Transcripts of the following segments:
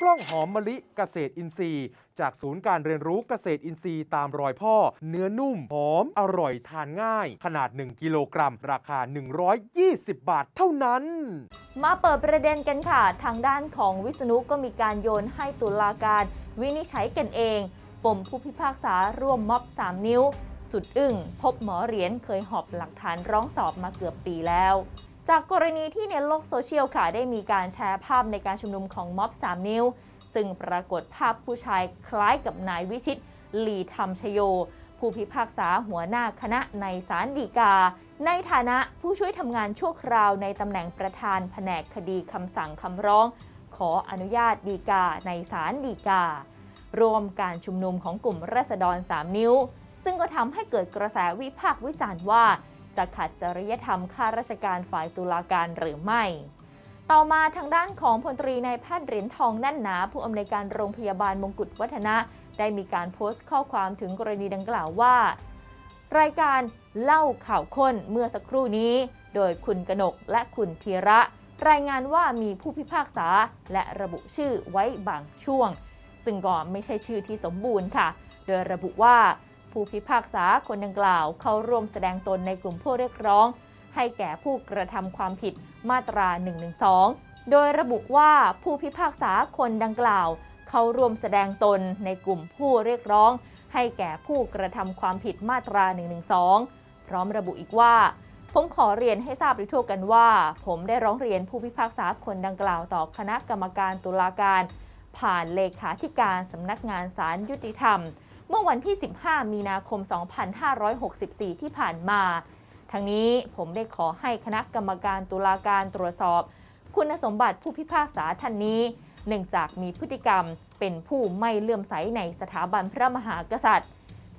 กล้องหอมมะลิเกษตรอินทรีย์ จากศูนย์การเรียนรู้เกษตรอินทรีย์ตามรอยพ่อ เนื้อนุ่มหอมอร่อยทานง่าย ขนาด 1 กิโลกรัม ราคา 120 บาทเท่านั้น มาเปิดประเด็นกันค่ะ ทางด้านของวิษณุก็มีการโยนให้ตุลาการ วินิจฉัยกันเอง ปมผู้พิพากษาร่วมม็อบ 3 นิ้ว สุดอึ้งพบหมอเหรียญเคยหอบหลักฐานร้องสอบมาเกือบปีแล้ว จากกรณีที่ในโลกโซเชียลค่ะได้มีการแชร์ภาพในการชุมนุมของม็อบ 3 นิ้ว ซึ่งปรากฏภาพผู้ชายคล้ายกับนายวิชิตลีธรรมชโย ผู้พิพากษาหัวหน้าคณะในศาลฎีกา ในฐานะผู้ช่วยทำงานชั่วคราวในตำแหน่งประธานแผนกคดีคำสั่งคำร้อง ขออนุญาตฎีกาในศาลฎีการวมการชุมนุมของกลุ่มราษฎร 3 นิ้ว ซึ่งก็ทำให้เกิดกระแสวิพากษ์วิจารณ์ว่า จะขัดจริยธรรมข้าราชการฝ่ายตุลาการหรือไม่ ต่อมาทางด้านของพลตรีนายแพทย์เหรียญทองแน่นหนา ผู้อำนวยการโรงพยาบาลมงกุฎวัฒนะ ได้มีการโพสต์ข้อความถึงกรณีดังกล่าวว่า รายการเล่าข่าวค้นเมื่อสักครู่นี้ โดยคุณกนกและคุณธีระ รายงานว่ามีผู้พิพากษาและระบุชื่อไว้บางช่วง ซึ่งก็ไม่ใช่ชื่อที่สมบูรณ์ค่ะ โดยระบุว่า ผู้พิพากษาคนดังกล่าว เข้าร่วมแสดงตนในกลุ่มผู้เรียกร้อง ให้แก่ผู้กระทำความผิดมาตรา 112 โดยระบุว่าผู้พิพากษาคนดังกล่าว เข้าร่วมแสดงตนในกลุ่มผู้เรียกร้อง ให้แก่ผู้กระทำความผิดมาตรา 112 พร้อมระบุอีกว่า ผมขอเรียนให้ทราบโดยทั่วกันว่า ผมได้ร้องเรียนผู้พิพากษาคนดังกล่าวต่อคณะกรรมการตุลาการ ผ่านเลขาธิการสำนักงานศาลยุติธรรม เมื่อวันที่ 15 มีนาคม 2564 ที่ผ่านมา ทั้งนี้ผมได้ขอให้คณะกรรมการตุลาการตรวจสอบ คุณสมบัติผู้พิพากษาท่านนี้ เนื่องจากมีพฤติกรรมเป็นผู้ไม่เลื่อมใสในสถาบันพระมหากษัตริย์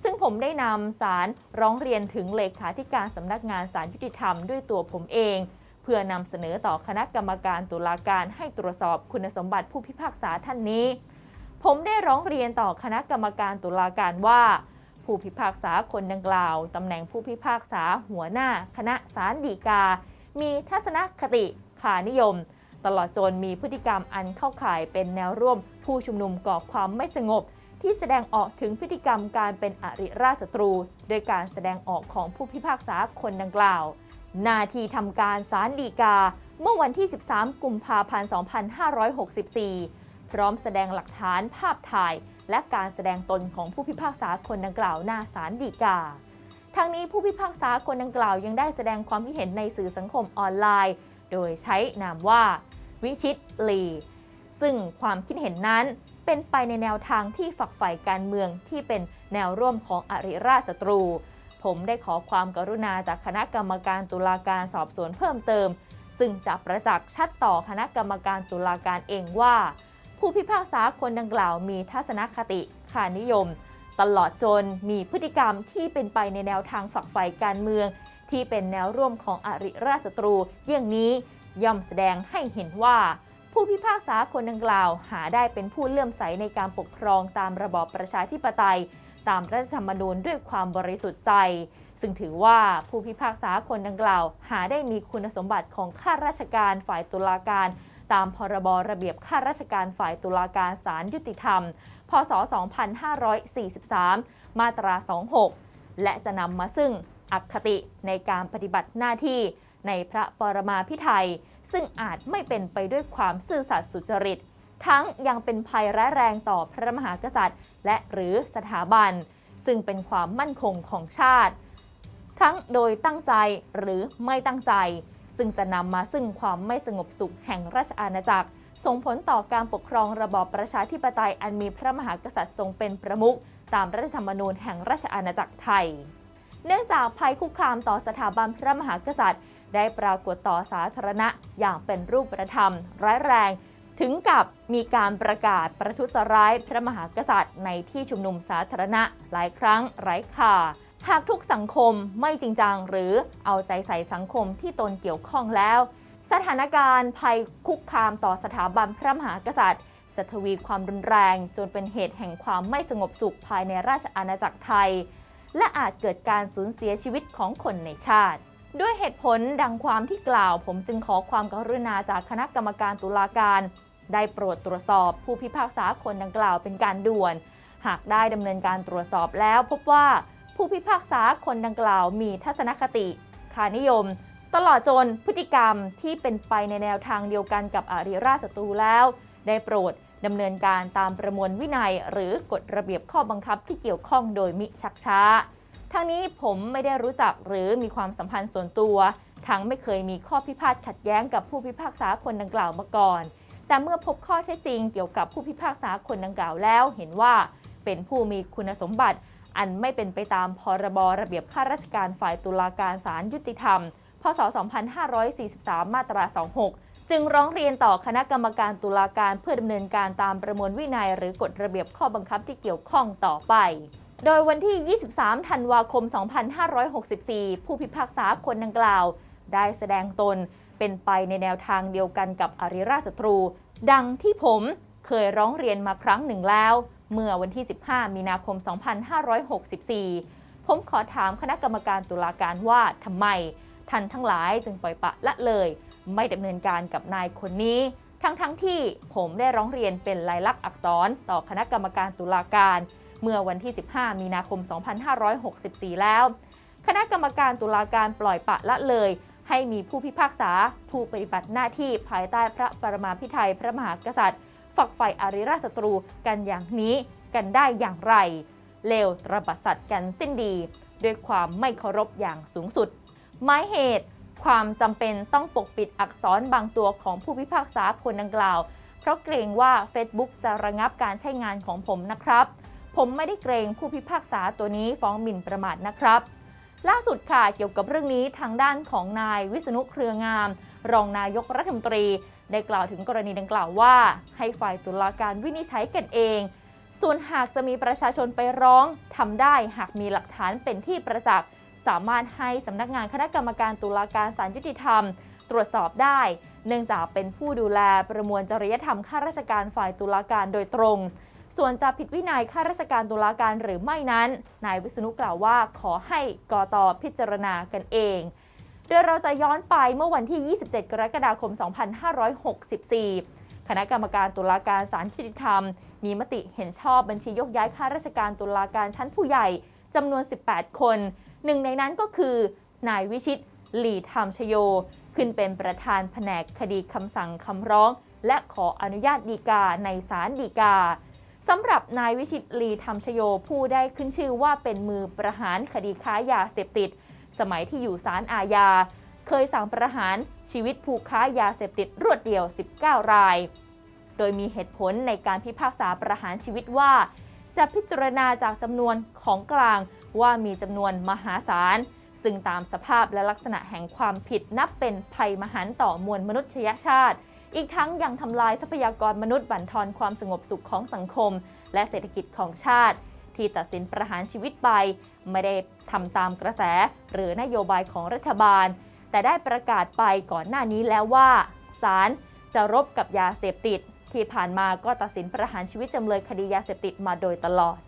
ซึ่งผมได้นำสารร้องเรียนถึงเลขาธิการสำนักงานศาลยุติธรรมด้วยตัวผมเองเพื่อนำเสนอต่อคณะกรรมการตุลาการให้ตรวจสอบคุณสมบัติผู้พิพากษาท่านนี้ ผมได้ร้องเรียนต่อคณะกรรมการตุลาการว่า ผู้พิพากษาคนดังกล่าวตำแหน่งผู้พิพากษาหัวหน้า คณะศาลฎีกา มีทัศนคติขานิยม ตลอดจนมีพฤติกรรมอันเข้าข่ายเป็นแนวร่วม ผู้ชุมนุมก่อความไม่สงบ ที่แสดงออกถึงพฤติกรรมการเป็นอริราชศัตรู โดยการแสดงออกของผู้พิพากษาคนดังกล่าวหนาทีทำการศาลฎีกา เมื่อวันที่ 13 กุมภาพันธ์ 2564 พร้อมแสดงหลักฐานภาพถ่าย และการแสดงตนของผู้พิพากษาคนดังกล่าวหน้าศาลฎีกาทั้งนี้ผู้พิพากษาคนดังกล่าวยังได้แสดงความคิดเห็นในสื่อสังคมออนไลน์ โดยใช้นามว่า วิชิตลี ซึ่งความคิดเห็นนั้นเป็นไปในแนวทางที่ฝักใฝ่การเมืองที่เป็นแนวร่วมของอริราชศัตรู ผมได้ขอความกรุณาจากคณะกรรมการตุลาการสอบสวนเพิ่มเติม ซึ่งจะประจักษ์ชัดต่อคณะกรรมการตุลาการเองว่า ผู้พิพากษาคนดังกล่าวมีทัศนคติค่านิยม ตลอดจนมีพฤติกรรมที่เป็นไปในแนวทางฝักใฝ่การเมือง ที่เป็นแนวร่วมของอริราชศัตรูเยี่ยงนี้ย่อมแสดงให้เห็นว่า ผู้พิพากษาคนดังกล่าวหาได้เป็นผู้เลื่อมใสในการปกครองตามระบอบประชาธิปไตย ตามรัฐธรรมนูญด้วยความบริสุทธิ์ใจ ซึ่งถือว่าผู้พิพากษาคนดังกล่าว หาได้มีคุณสมบัติของข้าราชการฝ่ายตุลาการ ตามพรบระเบียบข้าราชการฝ่ายตุลาการศาลยุติธรรม พศ 2543 มาตรา 26 และจะนำมาซึ่งอคติในการปฏิบัติหน้าที่ในพระปรมาภิไธยซึ่งอาจไม่เป็นไปด้วยความซื่อสัตย์สุจริต ทั้งยังเป็นภัยร้ายแรงต่อพระมหากษัตริย์ และหรือสถาบัน ซึ่งเป็นความมั่นคงของชาติ ทั้งโดยตั้งใจหรือไม่ตั้งใจ ซึ่งจะนำมาซึ่งความไม่สงบสุขแห่งราชอาณาจักร ส่งผลต่อการปกครองระบอบประชาธิปไตยอันมีพระมหากษัตริย์ทรงเป็นประมุขตามรัฐธรรมนูญแห่งราชอาณาจักรไทย เนื่องจากภัยคุกคามต่อสถาบันพระมหากษัตริย์ ได้ปรากฏต่อสาธารณะอย่างเป็นรูปธรรม ร้ายแรง ถึงกับมีการประกาศประทุษร้ายพระมหากษัตริย์ในที่ชุมนุมสาธารณะหลายครั้งไร้ค่า หากทุกสังคมไม่จริงจังหรือเอาใจใส่สังคมที่ตนเกี่ยวข้องแล้ว สถานการณ์ภัยคุกคามต่อสถาบันพระมหากษัตริย์ จะทวีความรุนแรง จนเป็นเหตุแห่งความไม่สงบสุขภายในราชอาณาจักรไทย และอาจเกิดการสูญเสียชีวิตของคนในชาติ ด้วยเหตุผลดังความที่กล่าว ผมจึงขอความกรุณาจากคณะกรรมการตุลาการ ได้โปรดตรวจสอบผู้พิพากษาคนดังกล่าวเป็นการด่วน หากได้ดำเนินการตรวจสอบแล้วพบว่า ผู้พิพากษาคนดังกล่าวมีทัศนคติค่านิยม ตลอดจนพฤติกรรมที่เป็นไปในแนวทางเดียวกันกับอาริราชศัตรูแล้ว ได้โปรดดำเนินการตามประมวลวินัย หรือกฎระเบียบข้อบังคับที่เกี่ยวข้องโดยมิชักช้า ทั้งนี้ผมไม่ได้รู้จักหรือมีความสัมพันธ์ส่วนตัว ทั้งไม่เคยมีข้อพิพาทขัดแย้งกับผู้พิพากษาคนดังกล่าวมาก่อน แต่เมื่อพบข้อเท็จจริงเกี่ยวกับผู้พิพากษาคนดังกล่าวแล้ว เห็นว่าเป็นผู้มีคุณสมบัติ อันไม่เป็นไปตามพรบระเบียบข้าราชการฝ่ายตุลาการศาลยุติธรรม พศ 2543 มาตรา 26 จึงร้องเรียนต่อคณะกรรมการตุลาการเพื่อดำเนินการตามประมวลวินัย หรือกฎระเบียบข้อบังคับที่เกี่ยวข้องต่อไป โดยวันที่ 23 ธันวาคม 2564 ผู้พิพากษาคนดังกล่าว ได้แสดงตนเป็นไปในแนวทางเดียวกันกับอาริราชศัตรู ดังที่ผมเคยร้องเรียนมาครั้งหนึ่งแล้ว เมื่อวันที่ 15 มีนาคม 2564 ผมขอถามคณะกรรมการตุลาการว่าทำไมท่านทั้งหลายจึงปล่อยปะละเลย ไม่ดำเนินการกับนายคนนี้ ทั้งๆทที่ผมได้ร้องเรียนเป็นลายลักษณ์อักษรต่อคณะกรรมการตุลาการ เมื่อวันที่ 15 มีนาคม 2564 แล้ว คณะกรรมการตุลาการปล่อยปะละเลยให้มีผู้พิพากษา ผู้ปฏิบัติหน้าที่ภายใต้พระปรมาภิไธยพระมหากษัตริย์ ฝักใฝ่อาริราชศัตรูกันอย่างนี้กันได้อย่างไร เลวตระบัดสัตว์กันสิ้นดี ด้วยความไม่เคารพอย่างสูงสุด หมายเหตุ ความจำเป็นต้องปกปิดอักษรบางตัวของผู้พิพากษาคนดังกล่าว เพราะเกรงว่า Facebook จะระงับการใช้งานของผมนะครับ ผมไม่ได้เกรงผู้พิพากษาตัวนี้ฟ้องหมิ่นประมาทนะครับล่าสุดค่ะเกี่ยวกับเรื่องนี้ทางด้านของนายวิษณุเครืองาม รองนายกรัฐมนตรี ได้กล่าวถึงกรณีดังกล่าวว่า ให้ฝ่ายตุลาการวินิจฉัยกันเอง ส่วนหากจะมีประชาชนไปร้องทำได้หากมีหลักฐานเป็นที่ประจักษ์สามารถให้สำนักงานคณะกรรมการตุลาการศาลยุติธรรม ตรวจสอบได้ เนื่องจากเป็นผู้ดูแลประมวลจริยธรรมข้าราชการฝ่ายตุลาการโดยตรง ส่วนจะผิดวินัยข้าราชการตุลาการหรือไม่นั้น นายวิษณุกล่าวว่าขอให้กอตพิจารณากันเอง โดยเราจะย้อนไปเมื่อวันที่ 27 กรกฎาคม 2564 คณะกรรมการตุลาการศาลยุติธรรม มีมติเห็นชอบบัญชียกย้ายข้าราชการตุลาการชั้นผู้ใหญ่จำนวน 18 คน หนึ่งในนั้นก็คือนายวิชิต หลีธรรมชโย ขึ้นเป็นประธานแผนกคดีคำสั่งคำร้อง และขออนุญาตฎีกาในศาลฎีกาสำหรับนายวิชิตลีธรรมชโยผู้ได้ขึ้นชื่อว่าเป็นมือประหารคดีค้ายาเสพติด สมัยที่อยู่ศาลอาญา เคยสั่งประหารชีวิตผู้ค้ายาเสพติดรวดเดียว 19 ราย โดยมีเหตุผลในการพิพากษาประหารชีวิตว่า จะพิจารณาจากจำนวนของกลางว่ามีจำนวนมหาศาลซึ่งตามสภาพและลักษณะแห่งความผิดนับเป็นภัยมหันต์ต่อมวลมนุษยชาติ อีกทั้งยังทำลายทรัพยากรมนุษย์บั่นทอนความสงบสุขของสังคม และเศรษฐกิจของชาติ ที่ตัดสินประหารชีวิตไป ไม่ได้ทำตามกระแส หรือนโยบายของรัฐบาล แต่ได้ประกาศไปก่อนหน้านี้แล้วว่าศาลจะรบกับยาเสพติด ที่ผ่านมาก็ตัดสินประหารชีวิตจำเลยคดียาเสพติดมาโดยตลอด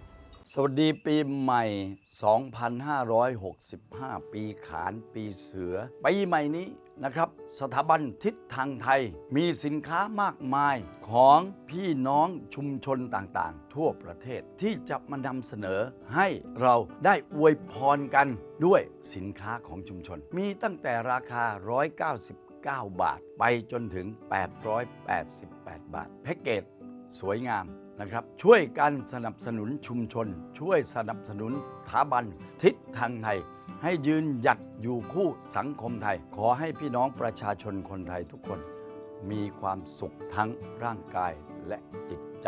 สวัสดีปีใหม่ 2565 ปีขานปีเสือ ปีใหม่นี้ นะครับ สถาบันทิศทางไทยมีสินค้ามากมายของพี่น้องชุมชนต่างๆ ทั่วประเทศที่จะมานำเสนอให้เราได้อวยพรกันด้วยสินค้าของชุมชน มีตั้งแต่ราคา 199บาทไปจนถึง 888 บาท แพ็กเกจ สวยงามนะครับ ช่วยกันสนับสนุนชุมชน ช่วยสนับสนุนสถาบันทิศทางไทย ให้ยืนหยัดอยู่คู่สังคมไทย ขอให้พี่น้องประชาชนคนไทยทุกคน มีความสุขทั้งร่างกายและจิตใจ